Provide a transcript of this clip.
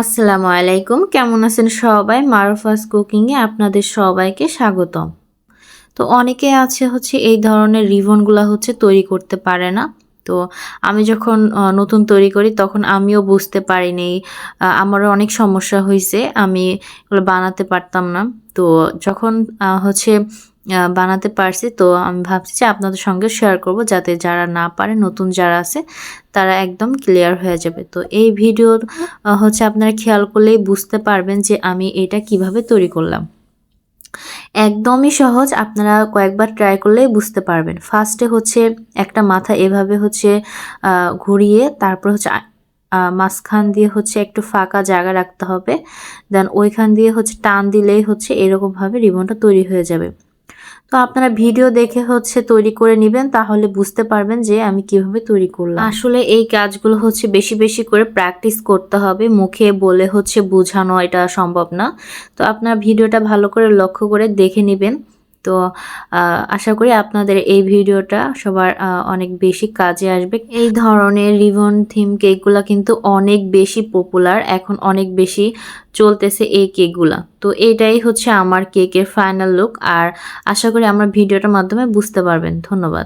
আসসালামু আলাইকুম। কেমন আছেন সবাই? মারুফাস কুকিংয়ে আপনাদের সবাইকে স্বাগতম। তো অনেকে আছে হচ্ছে এই ধরনের রিবনগুলো হচ্ছে তৈরি করতে পারে না। তো আমি যখন নতুন তৈরি করি তখন আমিও বুঝতে পারিনি। আমারও অনেক সমস্যা হয়েছে আমি এগুলো বানাতে পারতাম না। তো যখন হচ্ছে বানাতে পারছি। তো আমি ভাবছি যে আপনাদের সঙ্গে শেয়ার করব যাতে যারা না পারে, নতুন যারা আছে, তারা একদম ক্লিয়ার হয়ে যাবে। তো এই ভিডিও হচ্ছে আপনারা খেয়াল করলেই বুঝতে পারবেন যে আমি এটা কীভাবে তৈরি করলাম। একদমই সহজ, আপনারা কয়েকবার ট্রাই করলেই বুঝতে পারবেন। ফার্স্টে হচ্ছে একটা মাথা এভাবে হচ্ছে ঘুরিয়ে তারপর হচ্ছে মাঝখান দিয়ে হচ্ছে একটু ফাঁকা জায়গা রাখতে হবে। দেন ওইখান দিয়ে হচ্ছে টান দিলেই হচ্ছে এরকমভাবে রিবনটা তৈরি হয়ে যাবে। তো আপনারা ভিডিও দেখে হচ্ছে তৈরি করে নেবেন, তাহলে বুঝতে পারবেন যে আমি কীভাবে তৈরি করলাম। আসলে এই কাজগুলো হচ্ছে বেশি বেশি করে প্র্যাকটিস করতে হবে, মুখে বলে হচ্ছে বোঝানো এটা সম্ভব না। তো আপনারা ভিডিওটা ভালো করে লক্ষ্য করে দেখে নেবেন। তো আশা করি আপনাদের এই ভিডিওটা সবার অনেক বেশি কাজে আসবে। এই ধরনের রিবন থিম কেকগুলা কিন্তু অনেক বেশি পপুলার, এখন অনেক বেশি চলতেছে এই কেকগুলা। তো এটাই হচ্ছে আমার কেকের ফাইনাল লুক, আর আশা করি আমার ভিডিওটার মাধ্যমে বুঝতে পারবেন। ধন্যবাদ।